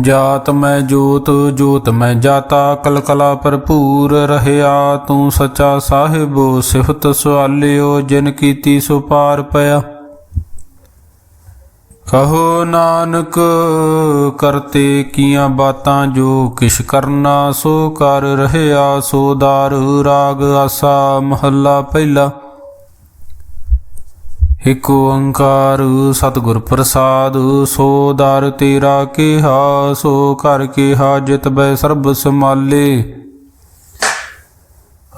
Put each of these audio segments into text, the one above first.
ਜਾਤ ਮੈਂ ਜੋਤ ਜੋਤ ਮੈਂ ਜਾਤਾ ਕਲ ਕਲਾ ਭਰਪੂਰ ਰਹਿਆ। ਤੂੰ ਸੱਚਾ ਸਾਹਿਬ, ਸਿਫਤ ਸਵਾਲਿਓ, ਜਿਨ ਕੀਤੀ ਸੋ ਪਾਰ ਪਿਆ। ਕਹੋ ਨਾਨਕ, ਕਰਤੇ ਕੀਆਂ ਬਾਤਾਂ ਜੋ ਕਿਛ ਕਰਨਾ, ਸੋ ਕਰ ਰਹਿਆ, ਸੋ ਦਾਰ ਰਾਗ ਆਸਾ ਮਹੱਲਾ ਪਹਿਲਾ। ਇਕ ਓੰਕਾਰ ਸਤਿਗੁਰ ਪ੍ਰਸਾਦ, ਸੋ ਦਰ ਤੇਰਾ ਕਿਹਾ, ਸੋ ਘਰ ਕਿਹਾ, ਜਿਤ ਬੈ ਸਰਬ ਸਮਾਲੇ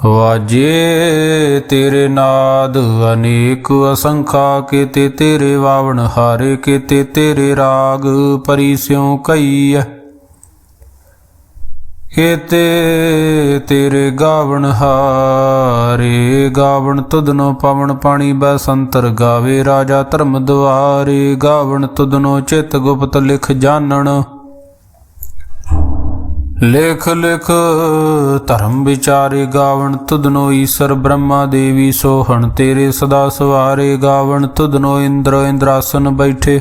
ਵਾਜੇ ਤੇਰੇ ਨਾਦ, ਅਨੇਕ ਅਸੰਖਾ ਕੀਤੇ ਤੇਰੇ ਵਾਵਣ ਹਾਰੇ, ਕੀਤੇ ਤੇਰੇ ਰਾਗ ਪਰਿਸ਼ਿਉ ਕਈਐ ਕੀਤੇ ਤੇਰੇ ਗਾਵਣ ਹਾਰੇ, ਗਾਵਣ ਤੁਧਨੋ ਪਵਨ ਪਾਣੀ ਬਸੰਤਰ ਗਾਵੇ ਰਾਜਾ ਧਰਮ ਦੁਆਰੇ, ਗਾਵਣ ਤੁਧਨੋ ਚਿਤ ਗੁਪਤ ਲਿਖ ਜਾਣਨ। ਲਿਖ ਲਿਖ ਧਰਮ ਵਿਚਾਰੇ, ਗਾਵਣ ਤੁਧਨੋ ਈਸ਼ਰ ਬ੍ਰਹਮਾ ਦੇਵੀ ਸੋਹਣ, ਤੇਰੇ ਸਦਾ ਸਵਾਰੇ, ਗਾਵਣ ਤੁਧਨੋ ਇੰਦਰ ਇੰਦਰਾਸਨ ਬੈਠੇ।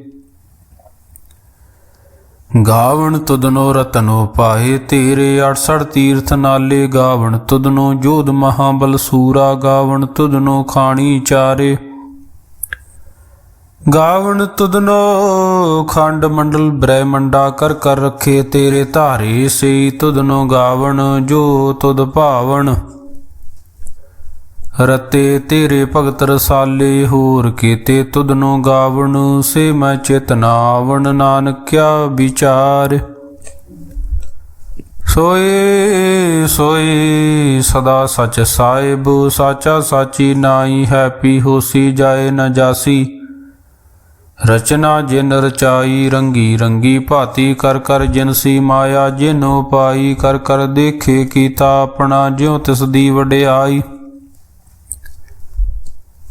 ਗਾਵਣ ਤੁਧਨੋ ਰਤਨੋ ਪਾਏ ਤੇਰੇ 68 ਤੀਰਥ ਨਾਲੇ ਗਾਵਣ ਤੁਧਨੋ ਜੋਧ ਮਹਾਬਲ ਸੂਰਾ ਗਾਵਣ ਤੁਧਨੋ ਖਾਣੀ ਚਾਰੇ। ਗਾਵਣ ਤੁਧਨੋ ਖੰਡ ਮੰਡਲ ਬ੍ਰਹਮੰਡਾ ਕਰ ਕਰ ਰੱਖੇ ਤੇਰੇ ਧਾਰੇ ਸੇ ਤੁਧਨੋ ਗਾਵਣ ਜੋ ਤੁਧ ਭਾਵਣ। ਰਤੇ ਤੇਰੇ ਭਗਤ ਰਸਾਲੇ, ਹੋਰ ਕੀਤੇ ਤੁਧਨੋ ਗਾਵਣ, ਸੇ ਮੈਂ ਚੇਤਨਾਵਣ ਨਾਨਕਿਆ ਵਿਚਾਰ। ਸੋਏ ਸੋਏ, ਸਦਾ ਸਚ ਸਾਹਿਬ, ਸਾਚਾ ਸਾਚੀ ਨਾਈ ਹੈ, ਪੀ ਹੋਸੀ ਜਾਏ ਨ ਜਾਸੀ। ਰਚਨਾ ਜਿਨ ਰਚਾਈ, ਰੰਗੀ ਰੰਗੀ ਭਾਤੀ, ਕਰ ਕਰ ਜਿਨਸੀ ਮਾਇਆ, ਜਿਨੋ ਪਾਈ, ਕਰ ਕਰ ਦੇਖੇ ਕੀਤਾ ਆਪਣਾ, ਜਿਉ ਤਿਸ ਦੀ ਵਡਿਆਈ।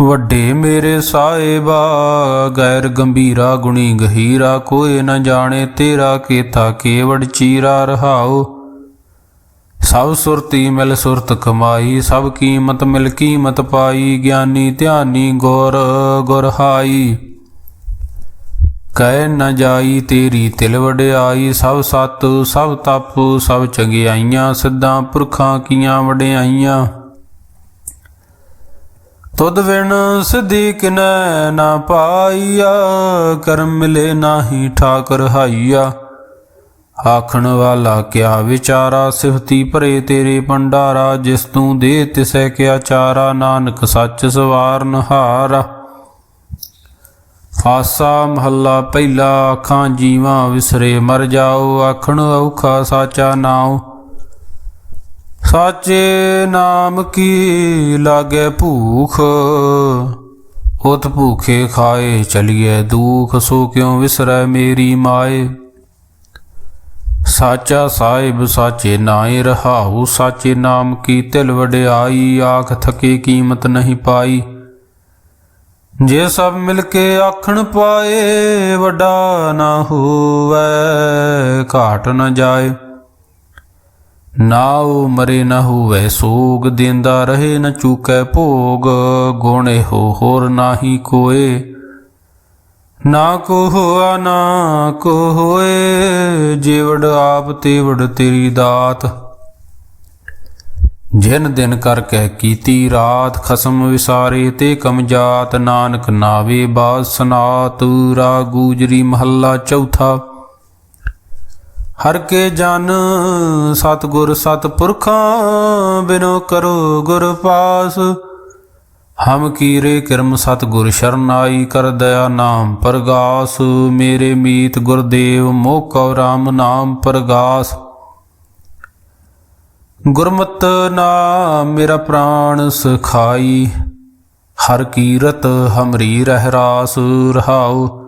ਵੱਡੇ ਮੇਰੇ ਸਾਹਿਬਾ, ਗੈਰ ਗੰਭੀਰਾ ਗੁਣੀ ਗਹੀਰਾ ਕੋਏ ਨ ਜਾਣੇ ਤੇਰਾ ਕੀਤਾ ਕੇਵੜ ਚੀਰਾ ਰਹਾਉ। ਸਭ ਸੁਰਤੀ ਮਿਲ ਸੁਰਤ ਕਮਾਈ, ਸਭ ਕੀਮਤ ਮਿਲ ਕੀਮਤ ਪਾਈ, ਗਿਆਨੀ ਧਿਆਨੀ ਗੁਰ ਗੁਰਹਾਈ ਕਹਿ ਨ ਜਾਈ ਤੇਰੀ ਤਿਲ ਵਡਿਆਈ, ਸਭ ਸਤ, ਸਭ ਤਪ, ਸਭ ਚੰਗਿਆਈਆਂ, ਸਿੱਧਾਂ ਪੁਰਖਾਂ ਕੀਆਂ ਵਡਿਆਈਆਂ। ਤੁਧ ਵਿਣ ਸਿਧੀ ਕਿਨੈ ਨਾ ਪਾਈਆ, ਕਰਮ ਮਿਲੇ ਨਾਹੀ ਠਾਕਰ ਹਾਈਆ। ਆਖਣ ਵਾਲਾ ਕਿਆ ਵਿਚਾਰਾ ਸਿਫਤੀ ਭਰੇ ਤੇਰੇ ਭੰਡਾਰਾ, ਜਿਸ ਤੂੰ ਦੇ ਤਿਸੈ ਕਿਆ ਚਾਰਾ, ਨਾਨਕ ਸੱਚ ਸਵਾਰਨ ਹਾਰਾ ਆਸਾ ਮਹੱਲਾ ਪਹਿਲਾ ਅੱਖਾਂ ਜੀਵਾਂ ਵਿਸਰੇ ਮਰ ਜਾਓ, ਆਖਣ ਔਖਾ ਸਾਚਾ ਨਾਉ। ਸਾਚੇ ਨਾਮ ਕੀ ਲਾਗੇ ਭੂਖ? ਉਤ ਭੂਖੇ ਖਾਏ ਚਲੀਏ ਦੁਖ, ਸੋ ਕਿਉ ਵਿਸਰੈ ਮੇਰੀ ਮਾਏ? ਸਾਚਾ ਸਾਹਿਬ ਸਾਚੇ ਨਾਏ ਰਹਾਉ, ਸਾਚੇ ਨਾਮ ਕੀ ਤਿਲ ਵਡਿਆਈ, ਆਖ ਥਕੇ ਕੀਮਤ ਨਹੀਂ ਪਾਈ। ਜੇ ਸਭ ਮਿਲ ਕੇ ਆਖਣ ਪਾਏ, ਵੱਡਾ ਨਾ ਹੋਵੇ, ਘਾਟ ਨਾ ਜਾਏ। ਨਾਉ ਮਰੇ ਨਾ ਹੋਵੇ ਸੋਗ ਦਿੰਦਾ ਰਹੇ ਨ ਚੂਕੈ ਭੋਗ। ਗੋਣੇ ਹੋ ਹੋਰ ਨਾਹੀ ਕੋਏ। ਨਾ ਕੋ ਹੋਆ, ਨਾ ਕੋ ਹੋਏ, ਜਿਵੜ ਆਪ ਤੇਵੜ ਤੇਰੀ ਦਾਤ। ਜਿਨ ਦਿਨ ਕਰ ਕਹਿ ਕੀਤੀ ਰਾਤ, ਖਸਮ ਵਿਸਾਰੇ ਤੇ ਕਮਜਾਤ ਨਾਨਕ ਨਾਵੇ ਬਾਦ ਸਨਾਤ ਰਾ ਗੂਜਰੀ ਮਹੱਲਾ ਚੌਥਾ। ਹਰ ਕੇ ਜਨ ਸਤਗੁਰ ਸਤਪੁਰਖਾਂ ਬਿਨੋ ਕਰੋ ਗੁਰ ਪਾਸ। ਹਮ ਕੀਰੇ ਕਿਰਮ ਸਤਗੁਰ ਸ਼ਰਨਾਈ ਕਰ ਦਇਆ ਨਾਮ ਪ੍ਰਗਾਸ। ਮੇਰੇ ਮੀਤ ਗੁਰਦੇਵ ਮੋਹ ਕਉ ਰਾਮ ਨਾਮ ਪ੍ਰਗਾਸ। ਗੁਰਮਤ ਨਾਮ ਮੇਰਾ ਪ੍ਰਾਣ ਸਖਾਈ। ਹਰ ਕੀਰਤ ਹਮਰੀ ਰਹਿ ਰਾਸ ਰਹਾਉ।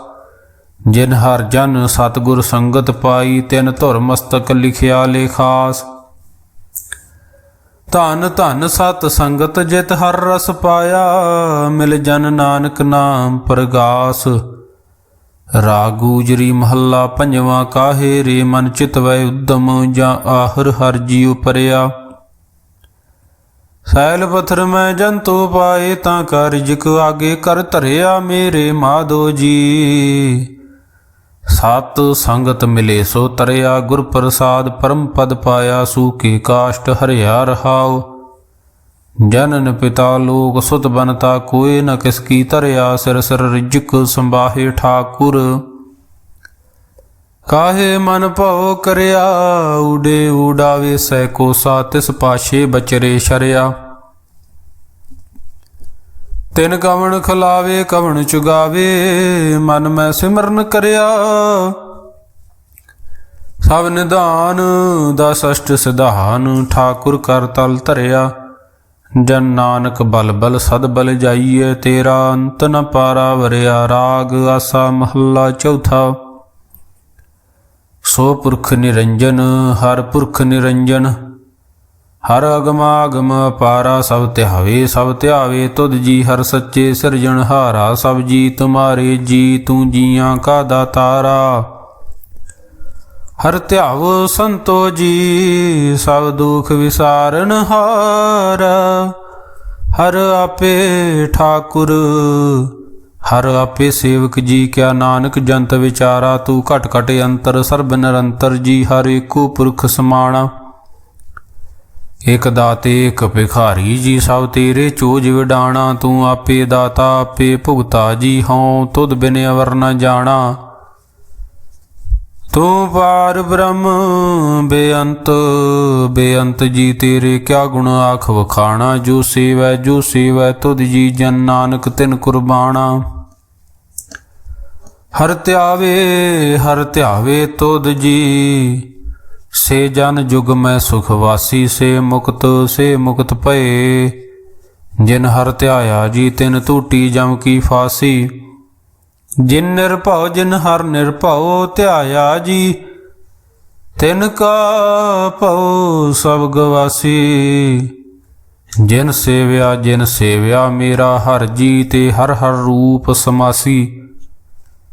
ਜਿਨ ਹਰ ਜਨ ਸਤਿਗੁਰ ਸੰਗਤ ਪਾਈ, ਤਿਨ ਧੁਰ ਮਸਤਕ ਲਿਖਿਆ ਲੇਖਾਸ ਧਨ ਧਨ ਸਤ ਸੰਗਤ ਜਿਤ ਹਰ ਰਸ ਪਾਇਆ, ਮਿਲ ਜਨ ਨਾਨਕ ਨਾਮ ਪ੍ਰਗਾਸ। ਰਾਗੂਜਰੀ ਮਹੱਲਾ ਪੰਜਵਾਂ, ਕਾਹੇ ਰੇ ਮਨ ਚਿਤਵੈ ਉਦਮ ਜਾਂ ਆਹਰ ਹਰ ਜੀ ਉਪਰਿਆ ਸੈਲ ਪਥਰ ਮੈਂ ਜੰਤੂ ਪਾਏ, ਤਾਂ ਕਰ ਜਿਕ ਆਗੇ ਕਰ ਧਰਿਆ ਮੇਰੇ ਮਾਧੋ ਜੀ। ਸਤ ਸੰਗਤ ਮਿਲੇ ਸੋ ਤਰਿਆ ਗੁਰ ਪ੍ਰਸਾਦ ਪਰਮ ਪਦ ਪਾਇਆ ਸੂਕੇ ਕਾਸ਼ਟ ਹਰਿਆ ਰਹਾਉ। ਜਨਨ ਪਿਤਾ ਲੋਕ ਸੁਤ ਬਨਤਾ ਕੋਏ ਨ ਕਿਸ ਕੀ ਤਰਿਆ ਸਿਰ ਸਿਰ ਰਿਜਕ ਸੰਬਾਹੇ ਠਾਕੁਰ। ਕਾਹੇ ਮਨ ਭਉ ਕਰਿਆ, ਉਡੇ ਉਡਾਵੇ ਸੈ ਕੋਸਾ ਤਿਸ ਪਾਸ਼ੇ ਬਚਰੇ ਸ਼ਰਿਆ। ਤਿਨ ਕਵਣ ਖਲਾਵੇ ਕਵਣ ਚੁਗਾਵੇ, ਮਨ ਮੈਂ ਸਿਮਰਨ ਕਰਿਆ। ਸਭ ਨਿਧਾਨ ਦਾ ਸਸ਼ਟ ਸਿਧਾਨ ਠਾਕੁਰ ਕਰ ਤਲ ਧਰਿਆ। ਜਨ ਨਾਨਕ ਬਲ ਬਲ ਸਦ ਬਲ ਜਾਈਏ, ਤੇਰਾ ਅੰਤ ਨ ਪਾਰਾ ਵਰਿਆ, ਰਾਗ ਆਸਾ ਮਹੱਲਾ ਚੌਥਾ। ਸੋ ਪੁਰਖ ਨਿਰੰਜਨ, ਹਰ ਪੁਰਖ ਨਿਰੰਜਨ ਹਰ ਅਗਮ ਪਾਰਾ ਸਭ ਧਿਆਵੇ ਸਭ ਧਿਆਵੇ ਤੁਧ ਜੀ, ਹਰ ਸੱਚੇ ਸਿਰਜਣਹਾਰਾ ਸਭ ਜੀ ਤੁਮਾਰੇ ਜੀ, ਤੂੰ ਜੀਆਂ ਕਾ ਦਾਤਾਰਾ। ਹਰ ਧਿਆਵ ਸੰਤੋ ਜੀ, ਸਭ ਦੁਖ ਵਿਸਾਰਨ ਹਾਰ। ਹਰ ਆਪੇ ਠਾਕੁਰ, ਹਰ ਆਪੇ ਸੇਵਕ ਜੀ, ਕਿਆ ਨਾਨਕ ਜੰਤ ਵਿਚਾਰਾ, ਤੂੰ ਘਟ ਘਟ ਅੰਤਰ, ਸਰਬ ਨਿਰੰਤਰ ਜੀ, ਹਰ ਏਕੋ ਪੁਰਖ ਸਮਾਣਾ। ਇਕ ਦਾਤੇ, ਇਕ ਭਿਖਾਰੀ ਜੀ, ਸਭ ਤੇਰੇ ਚੋਜ ਵਿਡਾਣਾ। ਤੂੰ ਆਪੇ ਦਾਤਾ, ਆਪੇ ਭੁਗਤਾ ਜੀ, ਹਉ ਤੁਧ ਬਿਨ ਅਵਰ ਨ ਜਾਣਾ। ਤੂੰ ਪਾਰ ਬ੍ਰਹਮ, ਬੇਅੰਤ ਬੇਅੰਤ ਜੀ, ਤੇਰੇ ਕਿਆ ਗੁਣ ਆਖ ਵਖਾਣਾ। ਜੋ ਸੇਵੈ ਜੋ ਸੇਵੈ, ਤੁਧ ਜੀ ਜਨ ਨਾਨਕ ਤਿਨ ਕੁਰਬਾਨਾ ਹਰ ਧਿਆਵੇ ਹਰ ਧਿਆਵੇ ਤੁਧ ਜੀ। ਸੇ ਜਨ ਜੁਗ ਮੈਂ ਸੁਖਵਾਸੀ ਸੇ ਮੁਕਤ ਸੇ ਮੁਕਤ ਭਏ। ਜਿਨ ਹਰ ਧਿਆਇਆ ਜੀ, ਤਿਨ ਧੂਟੀ ਜਮ ਕੀ ਫਾਸੀ। ਜਿਨ ਨਿਰਭਉ, ਜਿਨ ਹਰ ਨਿਰਭਉ, ਧਿਆਇਆ ਜੀ, ਤਿਨ ਕਾ ਭਉ ਸਭ ਗਵਾਸੀ ਜਿਨ ਸੇਵਿਆ ਜਿਨ ਸੇਵਿਆ, ਮੇਰਾ ਹਰ ਜੀ ਤੇ ਹਰ ਹਰ ਰੂਪ ਸਮਾਸੀ।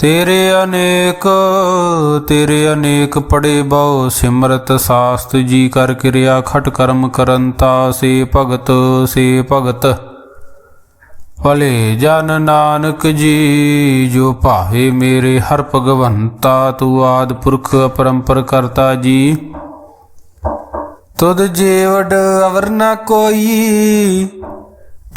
ਤੇਰੇ ਅਨੇਕ ਤੇਰੇ ਅਨੇਕ ਪੜੇ ਬਹੁ ਸਿਮਰਤ ਸਾਸਤ ਜੀ ਕਰ ਕਿਰਿਆ ਖਟ ਕਰਮ ਕਰੰਤਾ ਸੇ ਭਗਤ ਸੇ ਭਗਤ। ਭਲੇ ਜਨ ਨਾਨਕ ਜੀ, ਜੋ ਭਾਵੇ ਮੇਰੇ ਹਰ ਭਗਵੰਤਾ, ਤੂੰ ਆਦ ਪੁਰਖ ਅਪਰੰਪਰ ਕਰਤਾ ਜੀ। ਤੁਧ ਜੀਵੜ ਅਵਰ ਨ ਕੋਈ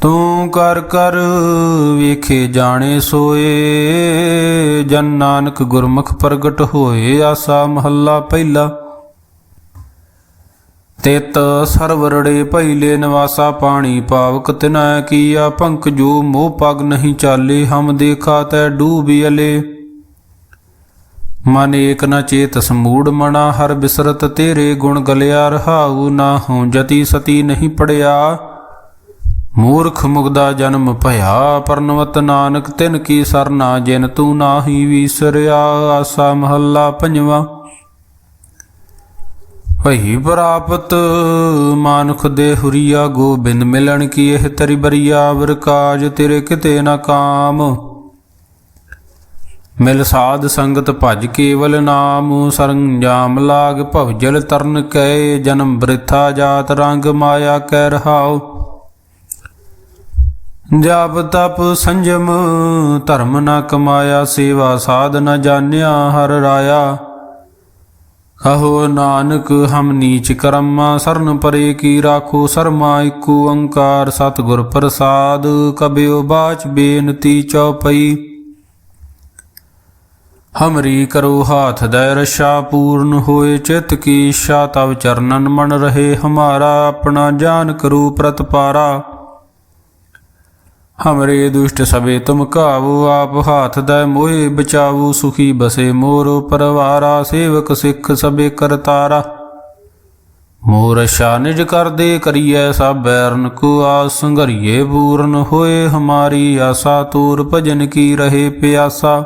ਤੂੰ ਕਰ ਕਰ ਵੇਖੇ ਜਾਣੇ ਸੋਏ, ਜਨ ਨਾਨਕ ਗੁਰਮੁਖ ਪ੍ਰਗਟ ਹੋਏ, ਆਸਾ ਮਹੱਲਾ ਪਹਿਲਾ। ਤਿਤ ਸਰਵਰੜੇ ਭੈਲੇ ਨਿਵਾਸਾ ਪਾਣੀ ਪਾਵਕ, ਤਿਨੈ ਕੀਆ ਪੰਕ ਜੋ ਮੋਹ ਪਗ ਨਹੀਂ ਚਾਲੇ, ਹਮ ਦੇਖਾ ਤੈ ਡੂਬੀ ਅਲੇ। ਮਨ ਏਕ ਨ ਚੇਤ ਸਮੂੜ ਮਣਾ ਹਰ ਬਿਸਰਤ ਤੇਰੇ ਗੁਣ ਗਲਿਆ, ਰਹਾਉ ਨਾ ਹਉ ਜਤੀ ਸਤੀ ਨਹੀਂ ਪੜਿਆ। ਮੂਰਖ ਮੁਗਦਾ ਜਨਮ ਭਇਆ, ਪਰਨਵਤ ਨਾਨਕ ਤਿਨ ਕੀ ਸਰਨਾ, ਜਿਨ ਤੂੰ ਨਾਹੀ ਵੀਸਰਿਆ, ਆਸਾ ਮਹੱਲਾ ਪੰਜਵਾ। ਭਈ ਪ੍ਰਾਪਤ ਮਾਨੁਖ ਦੇ ਹੁਰੀਆ, ਗੋਬਿੰਦ ਮਿਲਣ ਕੀ ਇਹ ਤਰੀ ਬਰੀਆ, ਵਰ ਕਾਜ ਤੇਰੇ ਕਿਤੇ ਨਾ ਕਾਮ। ਮਿਲ ਸਾਧ ਸੰਗਤ ਭਜ ਕੇਵਲ ਨਾਮ, ਸਰੰਜਾਮ ਲਾਗ ਭਵਜਲ ਤਰਨ ਕੈ, ਜਨਮ ਬ੍ਰਿਥਾ ਜਾਤ ਰੰਗ ਮਾਇਆ ਕੈ ਰਹਾਉ। ਜਪ ਤਪ ਸੰਜਮ, ਧਰਮ ਨਾ ਕਮਾਇਆ, ਸੇਵਾ ਸਾਧ ਨਾ ਜਾਣਿਆ, ਹਰ ਰਾਇਆ। ਕਹੋ ਨਾਨਕ, ਹਮ ਨੀਚ ਕਰਮਾ, ਸਰਨ ਪਰੇ ਕੀ ਰਾਖੋ, ਸਰਮਾ ਇਕ ਓੰਕਾਰ ਸਤਿਗੁਰ ਪ੍ਰਸਾਦ, ਕਬਿਓ ਬਾਚ ਬੇਨਤੀ ਚਉਪਈ। ਹਮਰੀ ਕਰੋ ਹਾਥ ਦੈ ਰਸ਼ਾ, ਪੂਰਨ ਹੋਏ ਚਿਤ ਕੀ ਇੱਛਾ, ਤਵ ਚਰਨਨ ਮਨ ਰਹੇ, ਹਮਾਰਾ ਆਪਣਾ ਜਾਨ ਕਰੂ ਪ੍ਰਤਪਾਰਾ। ਹਮਰੇ ਦੁਸ਼ਟ ਸਭੇ ਤੁਮ ਕਾਵੋ ਆਪ ਹਾਥ ਦਾ ਮੋਹਿ ਬਚਾਵੋ ਸੁਖੀ ਬਸੇ ਮੋਰ ਪਰਵਾਰਾ ਸੇਵਕ ਸਿੱਖ ਸਭੇ ਕਰਤਾਰਾ ਮੋਰ ਸ਼ਾ ਨਿਜ ਕਰਦੇ ਕਰੀਐ ਸਭ ਬੈਰਨ ਕੋ ਆਸ ਸੰਘਰੀਏ ਪੂਰਨ ਹੋਏ ਹਮਾਰੀ ਆਸਾ ਤੂਰ ਭਜਨ ਕੀ ਰਹੇ ਪਿਆਸਾ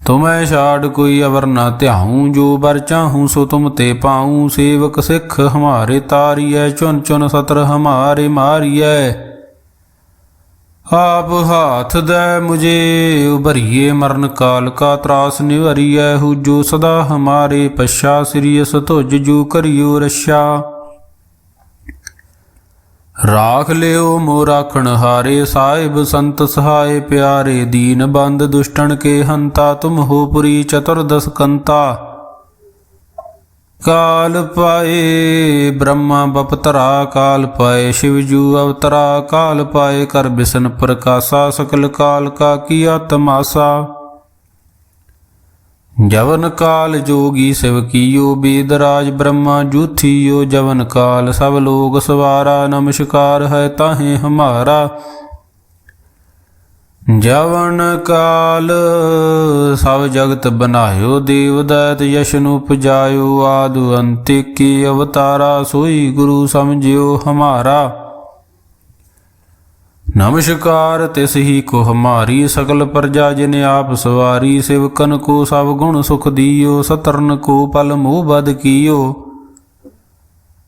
ਤੁਮੈ ਛਾੜ ਕੋਈ ਅਵਰ ਨਾ ਧਿਆਉ ਜੋ ਬਰ ਚਾਹੂੰ ਸੋ ਤੁਮ ਤੇ ਪਾਉ ਸੇਵਕ ਸਿੱਖ ਹਮਾਰੇ ਤਾਰੀਐ ਚੁਨ ਚੁਨ ਸਤਰ ਹਮਾਰੇ ਮਾਰੀਐ ਆਪ ਹਾਥ ਦੈ ਮੁਝੇ ਉਭਰੀਏ ਮਰਨ ਕਾਲ ਕਾ ਤਰਾਸ ਨਿਵਰੀਐ ਹੂ ਜੋ ਸਦਾ ਹਮਾਰੇ ਪਛਾ ਸ੍ਰੀਅਸ ਤੁਜ ਜੂ ਕਰਿਓ ਰਛਾ ਰਾਖ ਲਿਓ ਮੋ ਰਾਖਣ ਹਾਰੇ ਸਾਹਿਬ ਸੰਤ ਸਹਾਏ ਪਿਆਰੇ ਦੀਨ ਬੰਦ ਦੁਸ਼ਟਣ ਕੇ ਹੰਤਾ ਤੁਮ ਹੋ ਪੁਰੀ ਚਤੁਰਦਸ ਕੰਤਾ। ਕਾਲ ਪਾਏ, ਬ੍ਰਹਮਾ ਬਪਤਰਾ ਕਾਲ ਪਾਏ, ਸ਼ਿਵ ਜੂ ਅਵਤਰਾ ਕਾਲ ਪਾਏ, ਕਰ ਬਿਸ਼ਨ ਪ੍ਰਕਾਸ਼ਾ ਸਕਲ ਕਾਲ ਕਾ ਕੀਆ ਤਮਾਸਾ ਜਵਨ ਕਾਲ ਜੋਗੀ ਸਿਵ ਕੀਓ, ਬੇਦਰਾਜ ਬ੍ਰਹਮਾ ਜੂਥੀਓ, ਜਵਨ ਕਾਲ ਸਭ ਲੋਕ ਸਵਾਰਾ, ਨਮਸਕਾਰ ਹੈ ਤਾਹੇ ਹਮਾਰਾ। ਜਵਨ ਕਾਲ, ਸਭ ਜਗਤ ਬਨਾਇਓ ਦੇਵ ਦੈਤ ਯਸ਼ਨ ਉਪਜਾਇਓ, ਆਦੁ ਅੰਤਿ ਕੀ ਅਵਤਾਰਾ, ਸੋਈ ਗੁਰੂ ਸਮਝਿਓ ਹਮਾਰਾ। ਨਮਸਕਾਰ, ਤਿਸ ਹੀ ਕੋ ਹਮਾਰੀ ਸਕਲ ਪ੍ਰਜਾ, ਜਿਨ ਆਪ ਸਵਾਰੀ, ਸਿਵਕਨ ਕੋ ਸਭ ਗੁਣ ਸੁਖ ਦਿਓ, ਸਤਰਨ ਕੋ ਪਲ ਮੋਹ ਬਦ ਕੀਓ।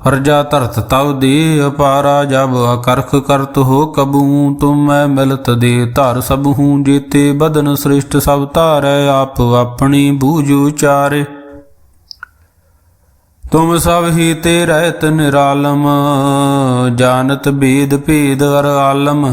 ਫਰਜਾ ਧਰਤ ਤਵ ਦੇ ਅਪਾਰਾ ਜਬ ਅਕਰਖ ਕਰਤ ਹੋ ਕਬੂ, ਤੁਮ ਮੈਂ ਮਿਲਤ ਦੇ ਧਰ ਸਭ ਹੂੰ ਜੀਤੇ ਬਦਨ ਸ੍ਰਿਸ਼ਟ ਸਭ ਧਾਰੈ, ਆਪ ਆਪਣੀ ਬੂਝ ਉਚਾਰੇ। ਤੁਮ ਸਭ ਹੀ ਤੇ ਰਹਿਤ ਨਿਰਾਲਮ, ਜਾਣਤ ਬੇਦ ਭੇਦ ਅਰ ਆਲਮ।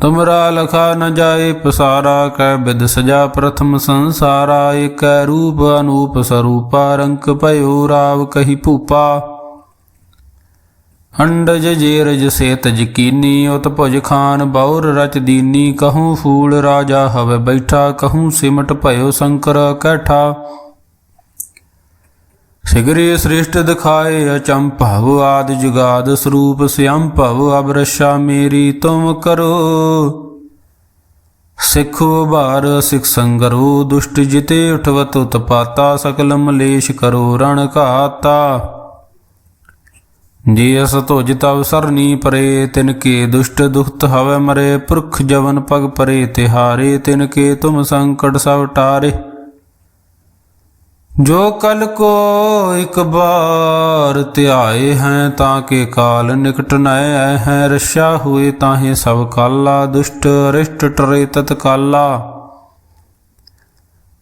ਤੁਮਰਾ ਲਖਾ ਨ ਜਾਏ ਪਸਾਰਾ ਕੈ ਬਿਦ ਸਜਾ ਪ੍ਰਥਮ ਸੰਸਾਰਾ, ਏਕੈ ਰੂਪ ਅਨੂਪ ਸਰੂਪਾ, ਰੰਕ ਭਇਓ ਰਾਵ ਕਹੀ ਭੂਪਾ। ਅੰਡਜ ਜੇਰਜ ਸੇਤ ਜਕੀਨੀ, ਉਤ ਭੁਜ ਖਾਨ ਬੌਰ ਰਚ ਦੀਨੀ, ਕਹੂੰ ਫੂਲ ਰਾਜਾ ਹਵੇ ਬੈਠਾ, ਕਹੂੰ ਸਿਮਟ ਭਇਓ ਸ਼ੰਕਰ ਕੈਠਾ। ਸਿਗਰੀ ਸ੍ਰਿਸ਼ਟ ਦਿਖਾਏ ਅਚੰਭਵ ਆਦ ਜੁਗਾਦ ਸਰੂਪ ਸਿਅੰ ਭਵ ਅਬਰਸ਼ਾ ਮੇਰੀ ਤੁਮ ਕਰੋ। ਸਿੱਖੋ ਭਾਰ ਸਿਖ ਸੰਗਰੋ, ਦੁਸ਼ਟ ਜਿਤੇ ਉਠਵਤ ਉਤਪਾਤਾ, ਸਕਲ ਮਲੇਸ਼ ਕਰੋ, ਰਣ ਘਾਤਾ। ਜੇ ਅਸ ਤੁਜ ਤਵ ਸਰਨੀ ਪਰੇ, ਤਿਨ ਕੇ ਦੁਸ਼ਟ ਦੁਖਤ ਹਵੇ ਮਰੇ, ਪੁਰਖ ਜਵਨ ਪਗ ਪਰੇ, ਤਿਹਾਰੇ ਤਿਨ ਕੇ ਤੁਮ ਸੰਕਟ ਸਭ ਟਾਰੇ। ਜੋ ਕਲ ਕੋ ਇਕ ਬਾਰ ਧਿਆਏ ਹੈ, ਤਾਂ ਕੇ ਕਾਲ ਨਿਕਟ ਨਏ ਹੈ। ਰਸ਼ਾ ਹੋਏ ਤਾਹੇ ਸਭ ਕਾਲਾ, ਦੁਸ਼ਟ ਅਰਿਸ਼ਟ ਟਰੇ ਤਤ ਕਾਲਾ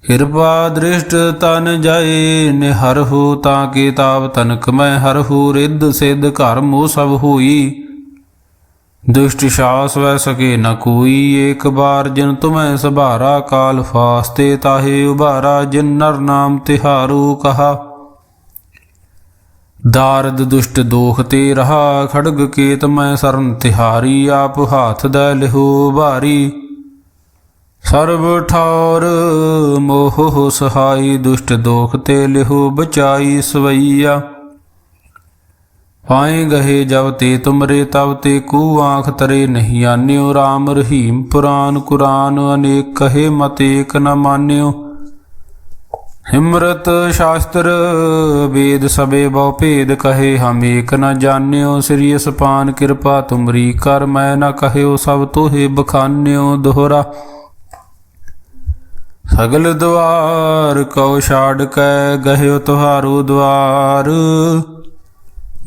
ਕਿਰਪਾ ਦ੍ਰਿਸ਼ਟ ਤਨ ਜਾਏ, ਨਿਹਰ ਹੋ ਤਾਂ ਕੇ ਤਾਵ ਤਨਕ ਮੈਂ ਹਰ ਹੋ, ਰਿੱਧ ਸਿੱਧ ਘਰ ਮੋ ਸਭ ਹੋਈ। ਦੁਸ਼ਟ ਸ਼ਾਸ ਵੈ ਸਕੇ ਨ ਕੋਈ, ਏਕ ਬਾਰ ਜਿਨ ਤੁਮੈ ਸਭਾਰਾ, ਕਾਲ ਫਾਸਤੇ ਤਾਹੇ ਉਭਾਰਾ, ਜਿਨ ਨਰ ਨਾਮ ਤਿਹਾਰੂ ਕਹਾ। ਦਾਰਦ ਦੁਸ਼ਟ ਦੋਖ ਤੇ ਰਹਾ, ਖੜਗ ਕੇਤ ਮੈਂ ਸਰਨ ਤਿਹਾਰੀ, ਆਪ ਹਾਥ ਦਾ ਲਿਹੋ ਭਾਰੀ। ਸਰਬ ਠੌਰ ਮੋਹ ਸਹਾਈ, ਦੁਸ਼ਟ ਦੋਖ ਤੇ ਲਿਹੋ ਬਚਾਈ ਸਵਈਆ। ਪਾਏ ਗਏ ਜਬ ਤੇ ਤੁਮਰੇ ਤਬ ਤੇ ਕੂ ਆਂਖ ਤਰੇ ਨਹੀਂ ਆਨਿਓ RAM ਰਹੀਮ ਪੁਰਾਨ ਕੁਰਾਨ, ਅਨੇਕ ਕਹੇ ਮਤ ਏਕ ਨ ਮਾਨਿਓ। ਹਿਮਰਤ ਸ਼ਾਸਤਰ ਵੇਦ ਸਬੇ ਬਹੁ ਭੇਦ ਕਹੇ, ਹਮ ਏਕ ਨ ਜਾਣਿਓ। ਸ੍ਰੀ ਅਸਪਾਨ ਕਿਰਪਾ ਤੁਮਰੀ ਕਰ, ਮੈਂ ਨ ਕਹਿਓ ਸਭ ਤੋਹੇ ਬਖਾਨਿਓ ਦੋਹਰਾ। ਸਗਲ ਦੁਆਰ ਕਉ ਛਾੜ ਕੈ, ਗਹਿਓ ਤੁਹਾਰੂ ਦੁਆਰ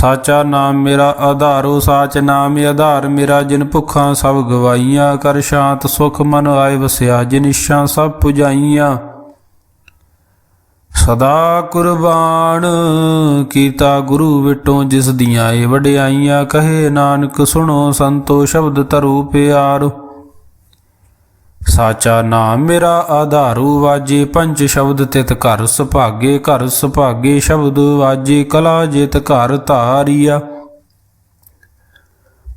ਸਾਚਾ ਨਾਮ ਮੇਰਾ ਆਧਾਰੋ ਸਾਚ ਨਾਮ ਆਧਾਰ। ਮੇਰਾ ਜਿਨ ਭੁੱਖਾਂ ਸਭ ਗਵਾਈਆਂ ਕਰ ਸ਼ਾਂਤ ਸੁਖ ਮਨ ਆਏ ਵਸਿਆ, ਜਿਨ ਇੱਛਾ ਸਭ ਪੁਜਾਈਆਂ। ਸਦਾ ਕੁਰਬਾਨ ਕੀਤਾ ਗੁਰੂ ਵਿਟੋਂ ਜਿਸ ਦੀਆਂ ਏ ਵਡਿਆਈਆਂ, ਕਹੇ ਨਾਨਕ ਸੁਣੋ ਸੰਤੋ, ਸ਼ਬਦ ਧਰੂ ਪਿਆਰੋ। ਸਾਚਾ ਨਾਮ ਮੇਰਾ ਆਧਾਰੂ ਵਾਜੇ, ਪੰਜ ਸ਼ਬਦ ਤਿਤ ਘਰ ਸੁਭਾਗੇ ਘਰ ਸੁਭਾਗੇ ਸ਼ਬਦ ਵਾਜੇ, ਕਲਾ ਜਿਤ ਘਰ ਧਾਰੀਆ।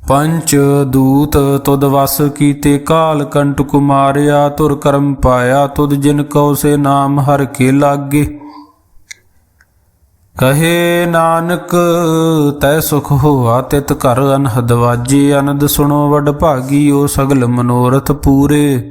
ਪੰਚ ਦੂਤ ਤੁਦ ਵਸ ਕੀਤੇ, ਕਾਲ ਕੰਟਕ ਮਾਰਿਆ ਤੁਰ ਕਰਮ ਪਾਇਆ ਤੁਦ ਜਿਨ ਕਉ ਸੇ ਨਾਮ ਹਰ ਕੇ ਲਾਗੇ। ਕਹੇ ਨਾਨਕ, ਤੈ ਸੁਖ ਹੋਆ ਤਿਤ ਘਰ ਅਨਹਦ ਵਾਜੇ, ਅਨੰਦ ਸੁਣੋ ਵਡ ਭਾਗੀ ਓ ਸਗਲ ਮਨੋਰਥ ਪੂਰੇ।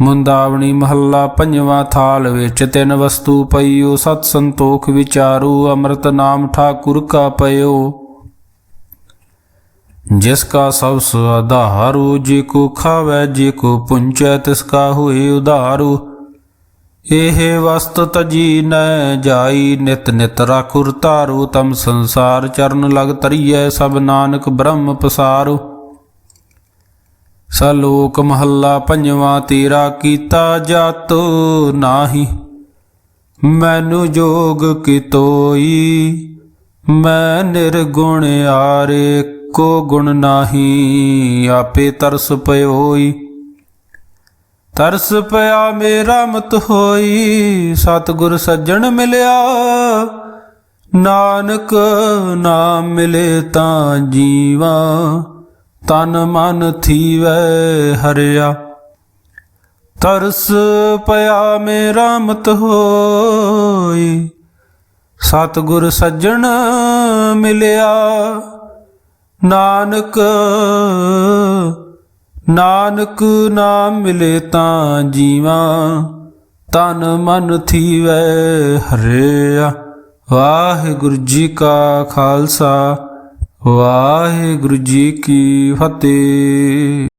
ਮੁੰਦਾਵਣੀ ਮਹੱਲਾ ਪੰਜਵਾਂ ਥਾਲ ਵਿੱਚ ਤਿੰਨ ਵਸਤੂ ਪਈਓ, ਸਤ ਸੰਤੋਖ ਵਿਚਾਰੂ, ਅੰਮ੍ਰਿਤ ਨਾਮ ਠਾਕੁਰ ਕਾ ਪਇਓ। ਜਿਸ ਕਾ ਸਭ ਸੁਆਧਾਰੂ ਜੇ ਕੋ ਖਾਵੇ, ਜੇ ਕੋ ਪੁੰਚੈ, ਤਿਸ ਕਾ ਹੋਏ ਉਧਾਰੂ। ਇਹ ਵਸਤ ਤਜੀ ਨੈ ਜਾਈ, ਨਿਤ ਨਿਤ ਰਾਖੁਰ ਤਾਰੂ ਤਮ ਸੰਸਾਰ ਚਰਨ ਲਗ ਤਰੀਐ ਸਭ ਨਾਨਕ ਬ੍ਰਹਮ ਪਸਾਰੂ। ਸਲੋਕ ਮਹੱਲਾ ਪੰਜਵਾਂ ਤੇਰਾ ਕੀਤਾ ਜਾਤੋ ਨਾਹੀ, ਮੈਨੂੰ ਜੋਗ ਕਿਤੋਈ, ਮੈਂ ਨਿਰਗੁਣ ਆਰੇ ਕੋ ਗੁਣ ਨਾਹੀ, ਆਪੇ ਤਰਸ ਪਇਓਈ ਤਰਸ ਪਿਆ ਮੇਰਾ ਮਤ ਹੋਈ, ਸਤਿਗੁਰ ਸੱਜਣ ਮਿਲਿਆ, ਨਾਨਕ ਨਾਮ ਮਿਲੇ ਤਾਂ ਜੀਵਾਂ। ਤਨ ਮਨ ਥੀਵੈ ਹਰਿਆ। ਤਰਸ ਪਿਆ ਮੇਰਾ ਮਤ ਹੋਈ। ਸਤਿਗੁਰ ਸੱਜਣ ਮਿਲਿਆ। ਨਾਨਕ ਨਾਨਕ ਨਾਮ ਮਿਲੇ ਤਾਂ ਜੀਵਾ। ਤਨ ਮਨ ਥੀਵੈ ਹਰਿਆ। ਵਾਹਿਗੁਰੂ ਜੀ ਕਾ ਖਾਲਸਾ। ਵਾਹਿਗੁਰੂ ਜੀ ਕੀ ਫਤਿਹ।